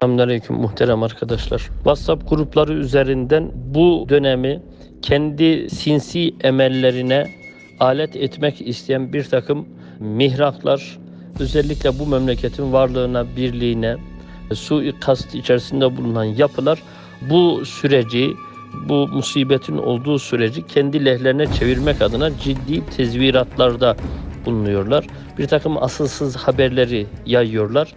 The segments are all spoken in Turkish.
Selamünaleyküm muhterem arkadaşlar. WhatsApp grupları üzerinden bu dönemi kendi sinsi emellerine alet etmek isteyen bir takım mihraklar özellikle bu memleketin varlığına, birliğine, suikast içerisinde bulunan yapılar bu süreci, bu musibetin olduğu süreci kendi lehlerine çevirmek adına ciddi tezviratlarda bulunuyorlar. Bir takım asılsız haberleri yayıyorlar.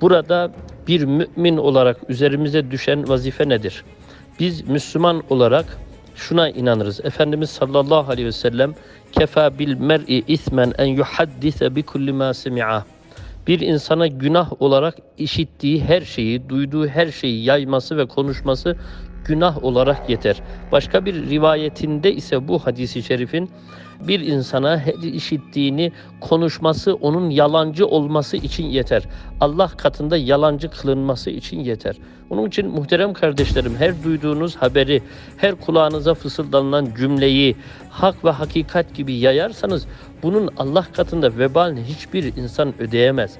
Burada bir mümin olarak üzerimize düşen vazife nedir? Biz Müslüman olarak şuna inanırız. Efendimiz sallallahu aleyhi ve sellem kefa bil mer'i ismen en yuhaddise bi kulli ma semi'a. Bir insana günah olarak işittiği her şeyi, duyduğu her şeyi yayması ve konuşması günah olarak yeter. Başka bir rivayetinde ise bu hadisi şerifin bir insana her işittiğini konuşması onun yalancı olması için yeter. Allah katında yalancı kılınması için yeter. Onun için muhterem kardeşlerim her duyduğunuz haberi, her kulağınıza fısıldanan cümleyi hak ve hakikat gibi yayarsanız bunun Allah katında vebalini hiçbir insan ödeyemez.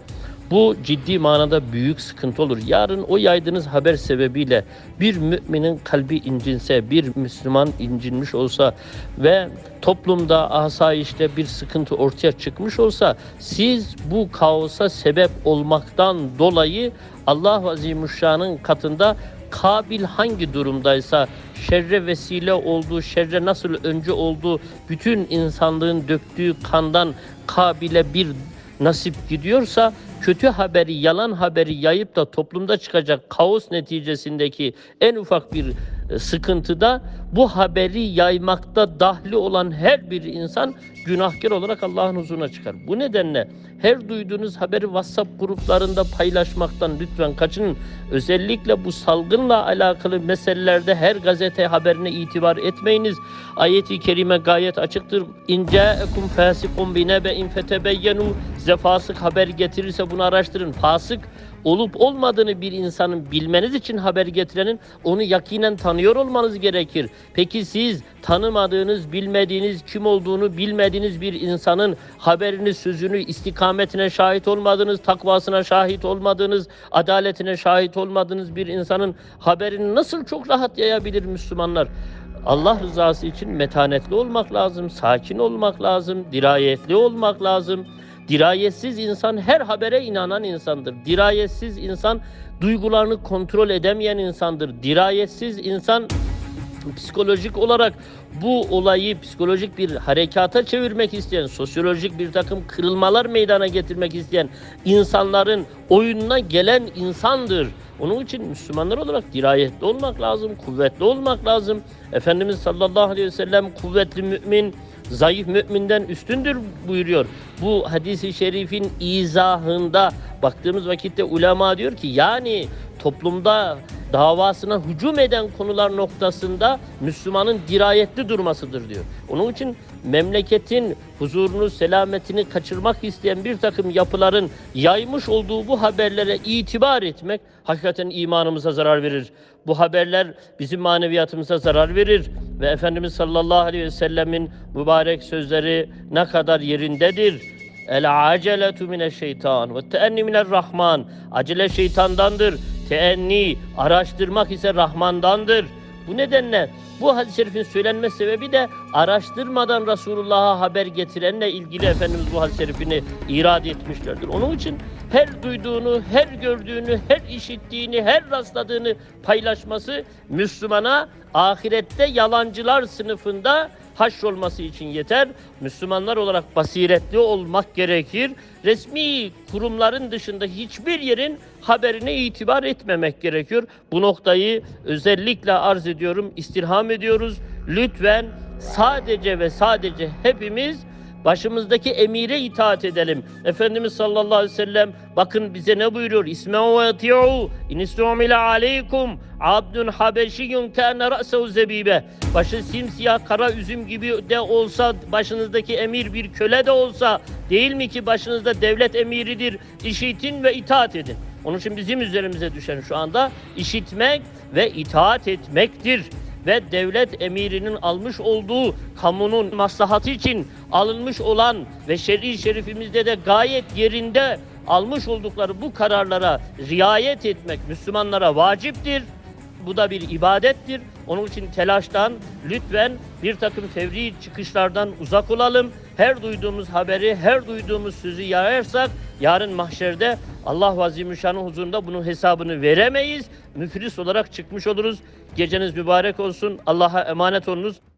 Bu ciddi manada büyük sıkıntı olur. Yarın o yaydığınız haber sebebiyle bir müminin kalbi incinse, bir Müslüman incinmiş olsa ve toplumda asayişte bir sıkıntı ortaya çıkmış olsa siz bu kaosa sebep olmaktan dolayı Allah Azimuşşan'ın katında Kabil hangi durumdaysa şerre vesile olduğu, şerre nasıl önce olduğu, bütün insanlığın döktüğü kandan Kabil'e bir nasip gidiyorsa kötü haberi, yalan haberi yayıp da toplumda çıkacak kaos neticesindeki en ufak bir sıkıntıda bu haberi yaymakta dahli olan her bir insan günahkar olarak Allah'ın huzuruna çıkar. Bu nedenle her duyduğunuz haberi WhatsApp gruplarında paylaşmaktan lütfen kaçının. Özellikle bu salgınla alakalı meselelerde her gazete haberine itibar etmeyiniz. Ayeti kerime gayet açıktır. İnce ekum fasikum binebe'in fetebeyyenu size fasık haber getirirse bunu araştırın. Fasık olup olmadığını bir insanın bilmeniz için haber getirenin onu yakinen tanıyor olmanız gerekir. Peki siz tanımadığınız, bilmediğiniz, kim olduğunu bilmediğiniz bir insanın haberini, sözünü, istikametine şahit olmadığınız, takvasına şahit olmadığınız, adaletine şahit olmadığınız bir insanın haberini nasıl çok rahat yayabilir Müslümanlar? Allah rızası için metanetli olmak lazım, sakin olmak lazım, dirayetli olmak lazım. Dirayetsiz insan her habere inanan insandır. Dirayetsiz insan duygularını kontrol edemeyen insandır. Dirayetsiz insan psikolojik olarak bu olayı psikolojik bir harekata çevirmek isteyen, sosyolojik bir takım kırılmalar meydana getirmek isteyen insanların oyununa gelen insandır. Onun için Müslümanlar olarak dirayetli olmak lazım, kuvvetli olmak lazım. Efendimiz sallallahu aleyhi ve sellem kuvvetli mümin, zayıf müminden üstündür buyuruyor. Bu hadisi şerifin izahında baktığımız vakitte ulema diyor ki yani toplumda davasına hücum eden konular noktasında Müslümanın dirayetli durmasıdır diyor. Onun için memleketin huzurunu, selametini kaçırmak isteyen bir takım yapıların yaymış olduğu bu haberlere itibar etmek hakikaten imanımıza zarar verir. Bu haberler bizim maneviyatımıza zarar verir ve Efendimiz sallallahu aleyhi ve sellemin mübarek sözleri ne kadar yerindedir. El aceletu mineşşeytan ve teenni minerrahman. Acele şeytandandır. Teenni, araştırmak ise Rahman'dandır. Bu nedenle bu hadis-i şerifin söylenme sebebi de araştırmadan Resulullah'a haber getirenle ilgili Efendimiz bu hadis-i şerifini irad etmişlerdir. Onun için her duyduğunu, her gördüğünü, her işittiğini, her rastladığını paylaşması Müslümana ahirette yalancılar sınıfında haşrolması için yeter. Müslümanlar olarak basiretli olmak gerekir. Resmi kurumların dışında hiçbir yerin haberine itibar etmemek gerekiyor. Bu noktayı özellikle arz ediyorum, istirham ediyoruz. Lütfen sadece ve sadece hepimiz başımızdaki emire itaat edelim. Efendimiz sallallahu aleyhi ve sellem bakın bize ne buyuruyor? İsme'u ve eti'u in istumile aleykum abdun habeşiyyun kâne ra'sehu zebibe. Başı simsiyah kara üzüm gibi de olsa başınızdaki emir bir köle de olsa değil mi ki başınızda devlet emiridir. İşitin ve itaat edin. Onun için bizim üzerimize düşen şu anda işitmek ve itaat etmektir ve devlet emirinin almış olduğu kamunun maslahatı için alınmış olan ve şer'i şerifimizde de gayet yerinde almış oldukları bu kararlara riayet etmek Müslümanlara vaciptir. Bu da bir ibadettir. Onun için telaştan lütfen bir takım fevri çıkışlardan uzak olalım. Her duyduğumuz haberi, her duyduğumuz sözü yayarsak yarın mahşerde Allah Azimüşşan'ın huzurunda bunun hesabını veremeyiz. Müflis olarak çıkmış oluruz. Geceniz mübarek olsun. Allah'a emanet olunuz.